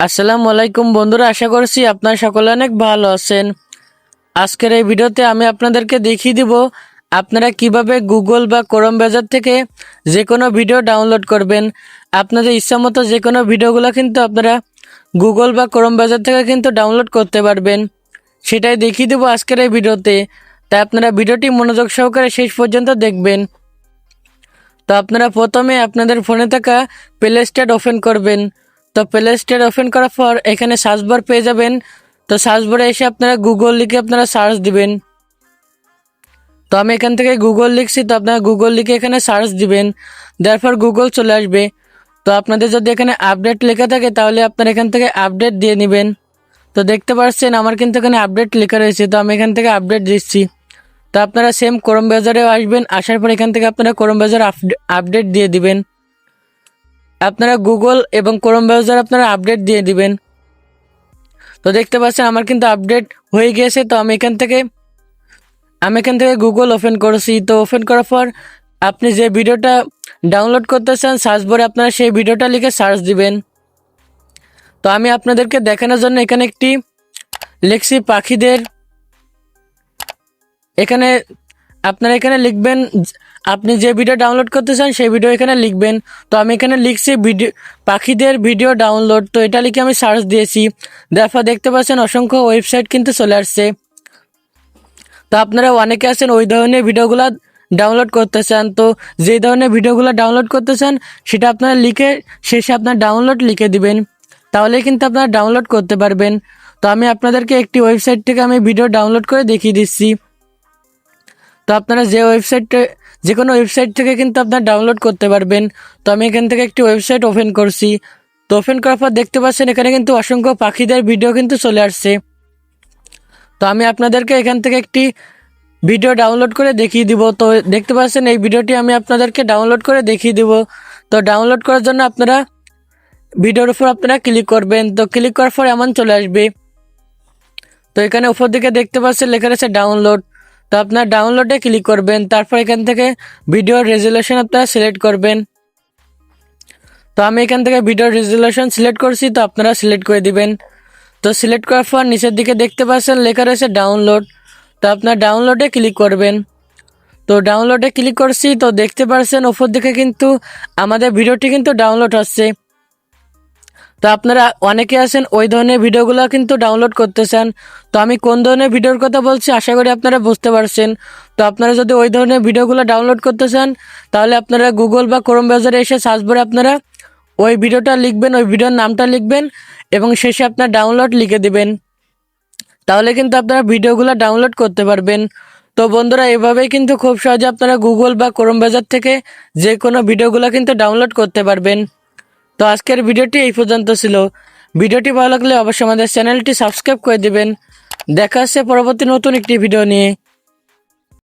আসসালামু আলাইকুম বন্ধুরা, আশা করছি আপনারা সকলে অনেক ভালো আছেন। আজকের এই ভিডিওতে আমি আপনাদেরকে দেখিয়ে দিব আপনারা কীভাবে গুগল বা ক্রোম ব্রাউজার থেকে যে কোনো ভিডিও ডাউনলোড করবেন। আপনাদের ইচ্ছা মতো যে কোনো ভিডিওগুলো কিন্তু আপনারা গুগল বা ক্রোম ব্রাউজার থেকে কিন্তু ডাউনলোড করতে পারবেন। সেটাই দেখিয়ে দেবো আজকের এই ভিডিওতে। তাই আপনারা ভিডিওটি মনোযোগ সহকারে শেষ পর্যন্ত দেখবেন। তো আপনারা প্রথমে আপনাদের ফোনে থাকা প্লে স্টোর ওপেন করবেন। তো প্লে স্টোর ওপেন করার পর এখানে সার্চ বার পেয়ে যাবেন। তো সার্চ বারে এসে আপনারা গুগল লিখে আপনারা সার্চ দিবেন। তো আমি এখান থেকে গুগল লিখছি, তো আপনারা গুগল লিখে এখানে সার্চ দিবেন। দেওয়ার পর গুগল চলে আসবে। তো আপনাদের যদি এখানে আপডেট লেখা থাকে, তাহলে আপনারা এখান থেকে আপডেট দিয়ে নেবেন। তো দেখতে পাচ্ছেন, আমার কিন্তু এখানে আপডেট লেখা রয়েছে। তো আমি এখান থেকে আপডেট দিচ্ছি। তো আপনারা সেম ক্রোম ব্রাউজারেও আসবেন। আসার পর এখান থেকে আপনারা ক্রোম ব্রাউজার আপডেট দিয়ে দিবেন। আপনারা গুগল এবং ক্রোম ব্রাউজার আপনারা আপডেট দিয়ে দিবেন। তো দেখতে পাচ্ছেন, আমার কিন্তু আপডেট হয়ে গিয়েছে। তো আমি এখান থেকে, আমি এখান থেকে গুগল ওপেন করেছি। তো ওপেন করার পর আপনি যে ভিডিওটা ডাউনলোড করতে চান সার্চ বারে আপনারা সেই ভিডিওটা লিখে সার্চ দিবেন। তো আমি আপনাদেরকে দেখানোর জন্য এখানে একটি লিখছি পাখিদের, এখানে আপনারা এখানে লিখবেন, আপনি যে ভিডিও ডাউনলোড করতে চান, সেই ভিডিও এখানে লিখবেন। তো আমি এখানে লিখছি ভিডিও পাখিদের ভিডিও ডাউনলোড তো এটা লিখে আমি সার্চ দিয়েছি। দেখো, দেখতে পাচ্ছেন, অসংখ্য ওয়েবসাইট কিন্তু চলে আসছে। তো আপনারা অনেকে আছেন ওই ধরনের ভিডিওগুলো ডাউনলোড করতে চান। তো যে ধরনের ভিডিওগুলো ডাউনলোড করতে চান, সেটা আপনারা লিখে, শেষে আপনার ডাউনলোড লিখে দিবেন। তাহলে কিন্তু আপনারা ডাউনলোড করতে পারবেন। তো আমি আপনাদেরকে একটি ওয়েবসাইট থেকে আমি ভিডিও ডাউনলোড করে দেখিয়ে দিচ্ছি। তো আপনারা যে ওয়েবসাইটে যে কোনো ওয়েবসাইট থেকে কিন্তু আপনারা ডাউনলোড করতে পারবেন। তো আমি এখান থেকে একটি ওয়েবসাইট ওপেন করছি। তো ওপেন করার পর দেখতে পাচ্ছেন এখানে কিন্তু অসংখ্য পাখিদের ভিডিও কিন্তু চলে আসছে। তো আমি আপনাদেরকে এখান থেকে একটি ভিডিও ডাউনলোড করে দেখিয়ে দিব। তো দেখতে পাচ্ছেন এই ভিডিওটি আমি আপনাদেরকে ডাউনলোড করে দেখিয়ে দিব। তো ডাউনলোড করার জন্য আপনারা ভিডিওর উপর আপনারা ক্লিক করবেন। তো ক্লিক করার পর এমন চলে আসবে। তো এখানে উপর দিকে দেখতে পাচ্ছেন লেখা রয়েছে ডাউনলোড তো আপনার ডাউনলোডে ক্লিক করবেন, তারপর এখান থেকে ভিডিওর রেজুলেশন আপনারা সিলেক্ট করবেন। তো আমি এখান থেকে ভিডিওর রেজুলেশন সিলেক্ট করছি, তো আপনারা সিলেক্ট করে দিবেন। তো সিলেক্ট করার পর নিচের দিকে দেখতে পাচ্ছেন, লেখা রয়েছে ডাউনলোড তো আপনার ডাউনলোডে ক্লিক করবেন। তো ডাউনলোডে ক্লিক করছি, তো দেখতে পাচ্ছেন, ওপর দিকে কিন্তু আমাদের ভিডিওটি কিন্তু ডাউনলোড হচ্ছে। তো আপনারা অনেকে আছেন, ওই ধরনের ভিডিওগুলো কিন্তু ডাউনলোড করতে চান তো আমি কোন ধরনের ভিডিওর কথা বলছি, আশা করি আপনারা বুঝতে পারছেন। তো আপনারা যদি ওই ধরনের ভিডিওগুলো ডাউনলোড করতে চান তাহলে আপনারা গুগল বা ক্রোম ব্রাউজারে এসে সার্চ করে আপনারা ওই ভিডিওটা লিখবেন, ওই ভিডিওর নামটা লিখবেন এবং শেষে আপনার ডাউনলোড লিখে দিবেন। তাহলে কিন্তু আপনারা ভিডিওগুলো ডাউনলোড করতে পারবেন। তো বন্ধুরা, এভাবেই কিন্তু খুব সহজে আপনারা গুগল বা ক্রোম ব্রাউজার থেকে যে কোনো ভিডিওগুলো কিন্তু ডাউনলোড করতে পারবেন। তো আজকের ভিডিওটি এই পর্যন্ত ছিল। ভিডিওটি ভালো লাগলে অবশ্যই আমাদের চ্যানেলটি সাবস্ক্রাইব করে দেবেন। দেখা হচ্ছে পরবর্তী নতুন একটি ভিডিও নিয়ে।